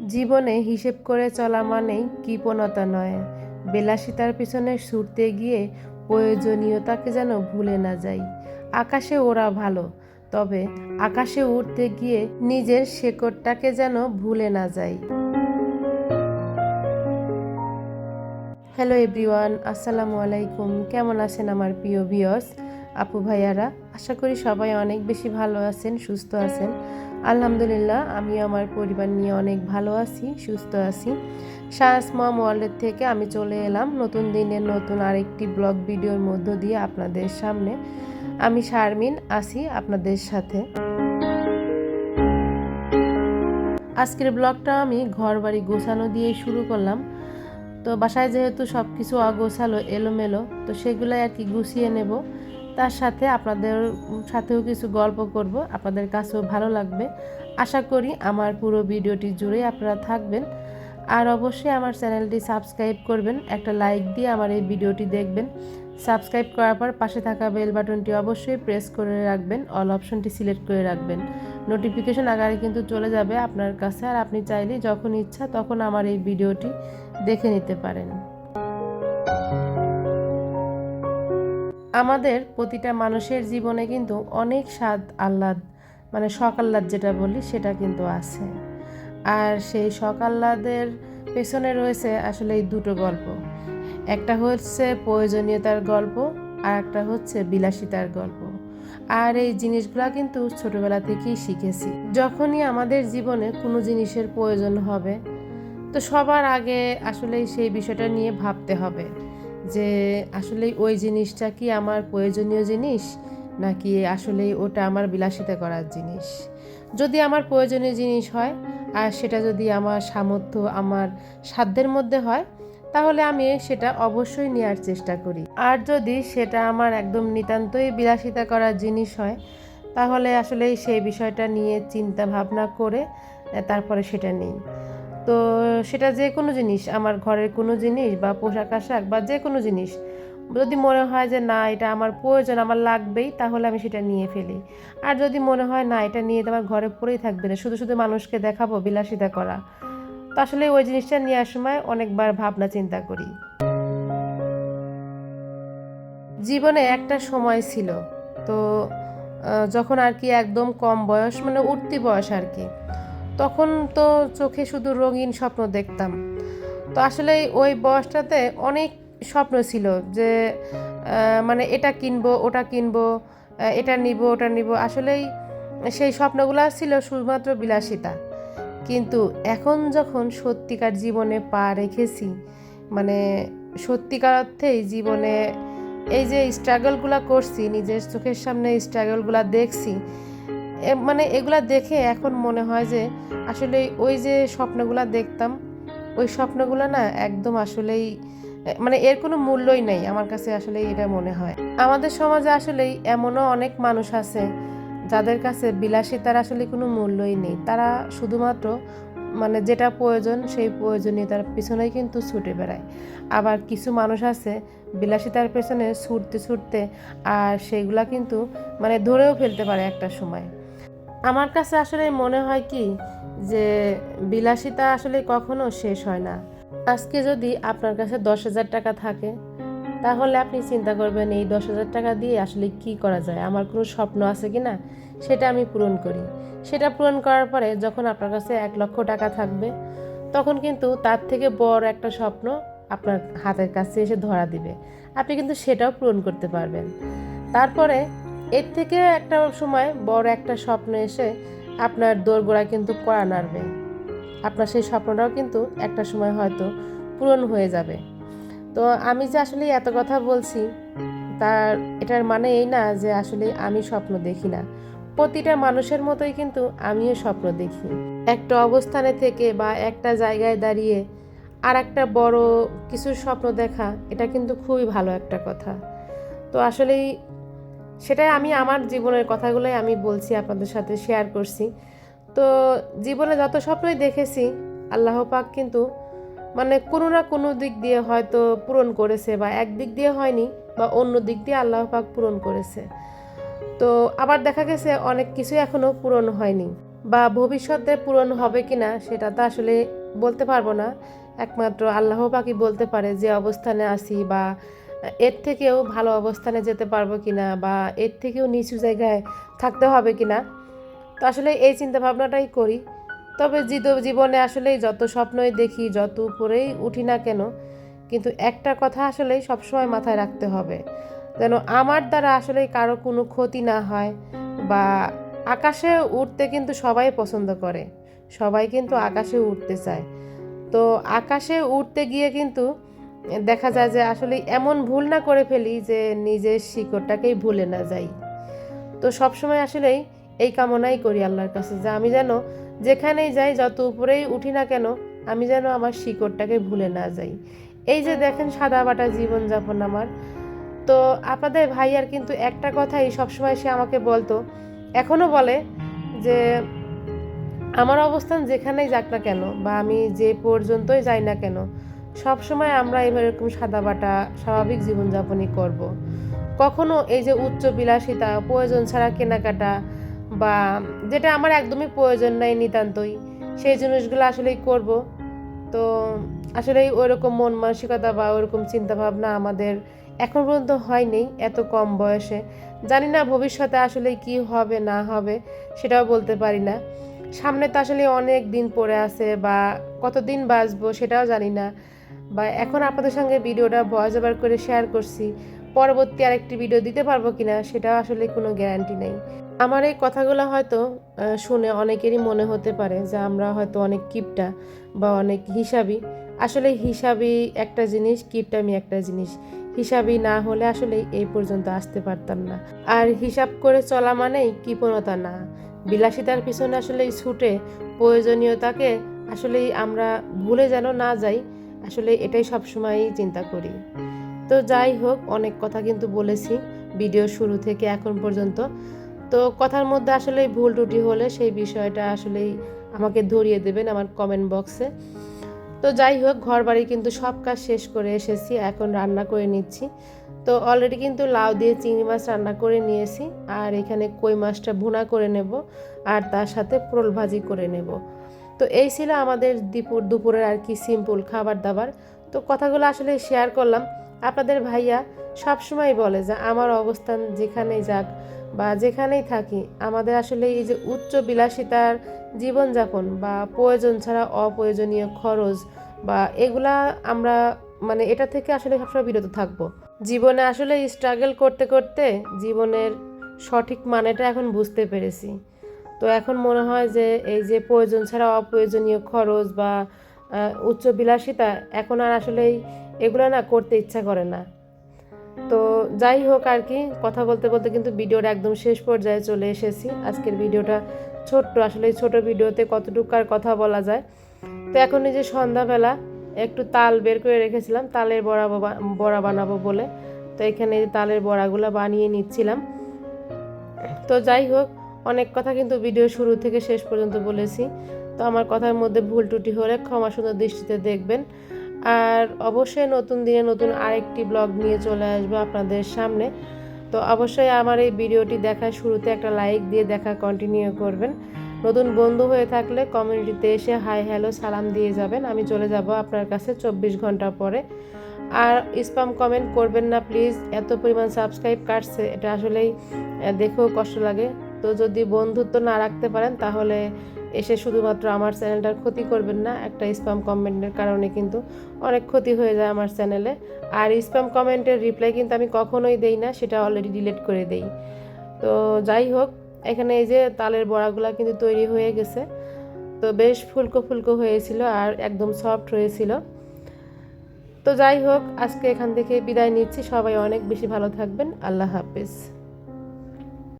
জীবনে হিসেব করে চলা মানেই কৃপণতা নয়। বিলাসিতার পিছনে ছুটতে গিয়ে প্রয়োজনীয়তাকে যেন ভুলে না যাই। আকাশে ওরা ভালো, তবে আকাশে উঠতে গিয়ে নিজের শেকড়টাকে যেন ভুলে না যাই। হ্যালো এভরিওয়ান, আসসালামু আলাইকুম। কেমন আছেন আমার প্রিয় বিয়স আপু ভাইয়ারা, আশা করি সবাই অনেক বেশি ভালো আছেন, সুস্থ আছেন। আলহামদুলিল্লাহ আমি আমার পরিবার নিয়ে অনেক ভালো আছি, সুস্থ আছি। সায়াস মম ওয়ার্ল্ডের থেকে আমি চলে এলাম নতুন দিনের নতুন আরেকটি ব্লগ ভিডিওর মধ্য দিয়ে আপনাদের সামনে। আমি শারমিন আছি আপনাদের সাথে। আজকের ব্লগটা আমি ঘর বাড়ি গোছানো দিয়ে শুরু করলাম। তো বাসায় যেহেতু সব কিছু অগোছালো, এলোমেলো, তো সেগুলোই আর কি গুছিয়ে নেব। তার সাথে আপনাদের সাথেও কিছু গল্প করব। আপনাদের কাছেও ভালো লাগবে। আশা করি আমার পুরো ভিডিওটি জুড়ে আপনারা থাকবেন। আর অবশ্যই আমার চ্যানেলটি সাবস্ক্রাইব করবেন, একটা লাইক দিয়ে আমার এই ভিডিওটি দেখবেন। সাবস্ক্রাইব করার পর পাশে থাকা বেল বাটনটি অবশ্যই প্রেস করে রাখবেন, অল অপশনটি সিলেক্ট করে রাখবেন। নোটিফিকেশন আকারে কিন্তু চলে যাবে আপনার কাছে, আর আপনি চাইলে যখন ইচ্ছা তখন আমার এই ভিডিওটি দেখে নিতে পারেন। আমাদের প্রতিটা মানুষের জীবনে কিন্তু অনেক স্বাদ আহ্লাদ মানে সকাল্লাদ যেটা বলি সেটা কিন্তু আছে। আর সেই সকাল্লাদের পেছনে রয়েছে আসলে এই দুটো গল্প। একটা হচ্ছে প্রয়োজনীয়তার গল্প, আর একটা হচ্ছে বিলাসিতার গল্প। আর এই জিনিসগুলা কিন্তু ছোটবেলা থেকেই শিখেছি। যখনই আমাদের জীবনে কোনো জিনিসের প্রয়োজন হবে, তো সবার আগে আসলে সেই বিষয়টা নিয়ে ভাবতে হবে। যে আসলে ওই জিনিসটা কি আমার প্রয়োজনীয় জিনিস, নাকি আসলেই ওটা আমার বিলাসিতা করার জিনিস? যদি আমার প্রয়োজনীয় জিনিস হয়, আর সেটা যদি আমার সামর্থ্য, আমার সাধ্যের মধ্যে হয়, তাহলে আমি সেটা অবশ্যই নেওয়ার চেষ্টা করি। আর যদি সেটা আমার একদম নিতান্তই বিলাসিতা করার জিনিস হয়, তাহলে আসলে সেই বিষয়টা নিয়ে চিন্তা ভাবনা করে, তারপরে সেটা নেই। তো সেটা যে কোনো জিনিস, আমার ঘরের কোনো জিনিস বা পোশাক আশাক বা যে কোনো জিনিস, যদি মনে হয় যে না, এটা আমার প্রয়োজন, আমার লাগবেই, তাহলে আমি সেটা নিয়ে ফেলি। আর যদি মনে হয় না, এটা নিয়ে তো আমার ঘরে পড়েই থাকবে না, শুধু শুধু মানুষকে দেখাবো, বিলাসিতা করা। তো আসলে ওই জিনিসটা নেওয়ার সময় অনেকবার ভাবনা চিন্তা করি। জীবনে একটা সময় ছিল, তো যখন আর কি একদম কম বয়স মানে উঠতি বয়স আর কি তখন তো চোখে শুধু রঙিন স্বপ্ন দেখতাম। তো আসলে ওই বয়সটাতে অনেক স্বপ্ন ছিল যে মানে এটা কিনবো, ওটা কিনবো এটা নিব, ওটা নিব। আসলেই সেই স্বপ্নগুলো ছিল শুধুমাত্র বিলাসিতা। কিন্তু এখন যখন সত্যিকার জীবনে পা রেখেছি মানে সত্যিকার অর্থেই জীবনে এই যে স্ট্রাগলগুলো করছি, নিজের চোখের সামনে স্ট্রাগলগুলো দেখছি মানে এগুলা দেখে এখন মনে হয় যে আসলে ওই যে স্বপ্নগুলো দেখতাম, ওই স্বপ্নগুলো না একদম আসলেই মানে এর কোনো মূল্যই নেই আমার কাছে আসলে এটা মনে হয়। আমাদের সমাজে আসলেই এমনও অনেক মানুষ আছে যাদের কাছে বিলাসিতার আসলে কোনো মূল্যই নেই। তারা শুধুমাত্র মানে যেটা প্রয়োজন সেই প্রয়োজনীয়তার পিছনেই কিন্তু ছুটে বেড়ায়। আবার কিছু মানুষ আছে বিলাসিতার পেছনে ছুটতে ছুটতে আর সেইগুলা কিন্তু মানে ধরেও ফেলতে পারে একটা সময়। আমার কাছে আসলে মনে হয় কি, যে বিলাসিতা আসলে কখনো শেষ হয় না। আজকে যদি আপনার কাছে দশ হাজার টাকা থাকে, তাহলে আপনি চিন্তা করবেন, এই দশ হাজার টাকা দিয়ে আসলে কি করা যায়? আমার কোনো স্বপ্ন আছে কি না? সেটা আমি পূরণ করি। সেটা পূরণ করার পরে যখন আপনার কাছে এক লক্ষ টাকা থাকবে, তখন কিন্তু তার থেকে বড় একটা স্বপ্ন আপনার হাতের কাছে এসে ধরা দিবে। আপনি কিন্তু সেটাও পূরণ করতে পারবেন। তারপরে এর থেকে একটা সময় বড় একটা স্বপ্ন এসে আপনার দোরগোড়া কিন্তু কড়া নাড়বে। আপনার সেই স্বপ্নটাও কিন্তু একটা সময় হয়তো পূরণ হয়ে যাবে। তো আমি যে আসলে এত কথা বলছি, তার, এটার মানে এই না যে আসলে আমি স্বপ্ন দেখি না। প্রতিটা মানুষের মতোই কিন্তু আমিও স্বপ্ন দেখি। একটা অবস্থানে থেকে বা একটা জায়গায় দাঁড়িয়ে আর একটা বড় কিছু স্বপ্ন দেখা, এটা কিন্তু খুবই ভালো একটা কথা। তো আসলেই সেটাই আমি আমার জীবনের কথাগুলোই আমি বলছি, আপনাদের সাথে শেয়ার করছি। তো জীবনে যত স্বপ্নই দেখেছি, আল্লাহ পাক কিন্তু মানে কোনো না কোনো দিক দিয়ে হয়তো পূরণ করেছে বা এক দিক দিয়ে হয়নি বা অন্য দিক দিয়ে আল্লাহ পাক পূরণ করেছে। তো আবার দেখা গেছে অনেক কিছুই এখনও পূরণ হয়নি বা ভবিষ্যতে পূরণ হবে কি না সেটা তো আসলে বলতে পারব না। একমাত্র আল্লাহ পাকি বলতে পারে যে অবস্থানে আসি বা এর থেকেও ভালো অবস্থানে যেতে পারব কি না বা এর থেকেও নিচু জায়গায় থাকতে হবে কি না তো আসলে এই চিন্তা ভাবনাটাই করি। তবে জীবনে আসলে যত স্বপ্নই দেখি, যত উপরেই উঠি না কেন, কিন্তু একটা কথা আসলেই সবসময় মাথায় রাখতে হবে। যেন আমার দ্বারা আসলে কারও কোনো ক্ষতি না হয় বা আকাশে উঠতে কিন্তু সবাই পছন্দ করে। সবাই কিন্তু আকাশে উঠতে চায়। তো আকাশে উঠতে গিয়ে কিন্তু দেখা যায় যে আসলে এমন ভুল না করে ফেলি যে নিজের শিকড়টাকেই ভুলে না যাই। তো সবসময় আসলেই এই কামনাই করি আল্লাহর কাছে যে আমি যেন যেখানেই যাই, যত উপরেই উঠি না কেন, আমি যেন আমার শিকড়টাকে ভুলে না যাই। এই যে দেখেন সাদা বাটা জীবনযাপন আমার। তো আপনাদের ভাইয়ার কিন্তু একটা কথাই সবসময় সে আমাকে বলতো। এখনও বলে যে, আমার অবস্থান যেখানেই যাক না কেন বা আমি যে পর্যন্তই যাই না কেন সব সময় আমরা এরকম সাদা বাটা, স্বাভাবিক জীবনযাপনই করব। কখনো এই যে উচ্চ বিলাসিতা, প্রয়োজন ছাড়া কেনাকাটা বা যেটা আমার একদমই প্রয়োজন নাই নিতান্তই, সেই জিনিসগুলো আসলেই করব। তো আসলেই ওইরকম মন মানসিকতা বা ওইরকম চিন্তাভাবনা আমাদের এখন পর্যন্ত হয়নি এত কম বয়সে। জানি না ভবিষ্যতে আসলে কি হবে, না হবে, সেটাও বলতে পারি না। সামনে তো আসলে অনেক দিন পড়ে আছে বা কতদিন বাঁচবো সেটাও জানি না। বা এখন আপনাদের সঙ্গে ভিডিওটা ভয়েস ওভার করে শেয়ার করছি, পরবর্তী আরেকটি ভিডিও দিতে পারব কিনা সেটাও আসলে কোনো গ্যারান্টি নেই। আমার এই কথাগুলো হয়তো শুনে অনেকেরই মনে হতে পারে যে আমরা হয়তো অনেক কিপটা বা অনেক হিসাবি। আসলে হিসাবি একটা জিনিস কিপটামি একটা জিনিস। হিসাবই না হলে আসলে এই পর্যন্ত আসতে পারতাম না। আর হিসাব করে চলা মানেই কৃপণতা না। বিলাসিতার পিছনে আসলে ছুটে প্রয়োজনীয়তাকে আসলেই আমরা ভুলে যেন না যাই। আসলে এটাই সবসময়ই চিন্তা করি। তো যাই হোক, অনেক কথা কিন্তু বলেছি ভিডিও শুরু থেকে এখন পর্যন্ত। তো কথার মধ্যে আসলে ভুল ত্রুটি হলে সেই বিষয়টা আসলেই আমাকে ধরিয়ে দেবেন আমার কমেন্ট বক্সে তো যাই হোক ঘর বাড়ি কিন্তু সব কাজ শেষ করে এসেছি, এখন রান্না করে নিচ্ছি। তো অলরেডি কিন্তু লাউ দিয়ে চিংড়ি মাছ রান্না করে নিয়েছি, আর এখানে কই মাছটা ভুনা করে নেব, আর তার সাথে পোল ভাজি করে নেব। তো এই ছিল আমাদের দুপুর দুপুরের আর কি সিম্পল খাবার দাবার তো কথাগুলো আসলে শেয়ার করলাম। আপনাদের ভাইয়া সবসময় বলে যে, আমার অবস্থান যেখানেই যাক বা যেখানেই থাকি, আমাদের আসলে এই যে উচ্চ বিলাসিতার জীবনযাপন বা প্রয়োজন ছাড়া অপ্রয়োজনীয় খরচ বা এগুলা আমরা মানে এটা থেকে আসলে সবসময় বিরত থাকব। জীবনে আসলে স্ট্রাগল করতে করতে জীবনের সঠিক মানেটা এখন বুঝতে পেরেছি। তো এখন মনে হয় যে এই যে প্রয়োজন ছাড়া অপ্রয়োজনীয় খরচ বা উচ্চ বিলাসিতা এখন আর আসলেই এগুলো না করতে ইচ্ছা করে না। তো যাই হোক আর কি, কথা বলতে বলতে কিন্তু ভিডিওটা একদম শেষ পর্যায়ে চলে এসেছি। আজকের ভিডিওটা ছোট্ট, আসলে ছোট ভিডিওতে কতটুকু আর কথা বলা যায়। তো এখন এই যে সন্ধ্যাবেলা, একটু তাল বের করে রেখেছিলাম, তালের বড়া বড়া বানাবো বলে। তো এখানে তালের বড়াগুলো বানিয়ে নিচ্ছিলাম। তো যাই হোক অনেক কথা কিন্তু ভিডিও শুরু থেকে শেষ পর্যন্ত বলেছি। তো আমার কথার মধ্যে ভুল ত্রুটি হলে ক্ষমা সুন্দর দৃষ্টিতে দেখবেন। আর অবশ্যই নতুন দিনে নতুন আরেকটি ব্লগ নিয়ে চলে আসব আপনাদের সামনে। তো অবশ্যই আমার এই ভিডিওটি দেখার শুরুতে একটা লাইক দিয়ে দেখা কন্টিনিউ করবেন। নতুন বন্ধু হয়ে থাকলে কমিউনিটিতে এসে হাই হ্যালো, সালাম দিয়ে যাবেন। আমি চলে যাব আপনার কাছে চব্বিশ ঘণ্টা পরে। আর স্পাম কমেন্ট করবেন না প্লিজ এত পরিমাণ সাবস্ক্রাইব কাটছে, এটা আসলেই দেখেও কষ্ট লাগে। তো যদি বন্ধুত্ব না রাখতে পারেন, তাহলে এসে শুধুমাত্র আমার চ্যানেলটার ক্ষতি করবেন না, একটা স্পাম কমেন্টের কারণে কিন্তু অনেক ক্ষতি হয়ে যায় আমার চ্যানেলে। আর স্পাম কমেন্টের রিপ্লাই কিন্তু আমি কখনোই দেই না, সেটা অলরেডি ডিলিট করে দেই। তো যাই হোক, এখানে এই যে তালের বড়াগুলো কিন্তু তৈরি হয়ে গেছে। তো বেশ ফুলকো ফুলকো হয়েছিল আর একদম সফট হয়েছিল। তো যাই হোক, আজকে এখান থেকে বিদায় নিচ্ছি। সবাই অনেক বেশি ভালো থাকবেন। আল্লাহ হাফিজ।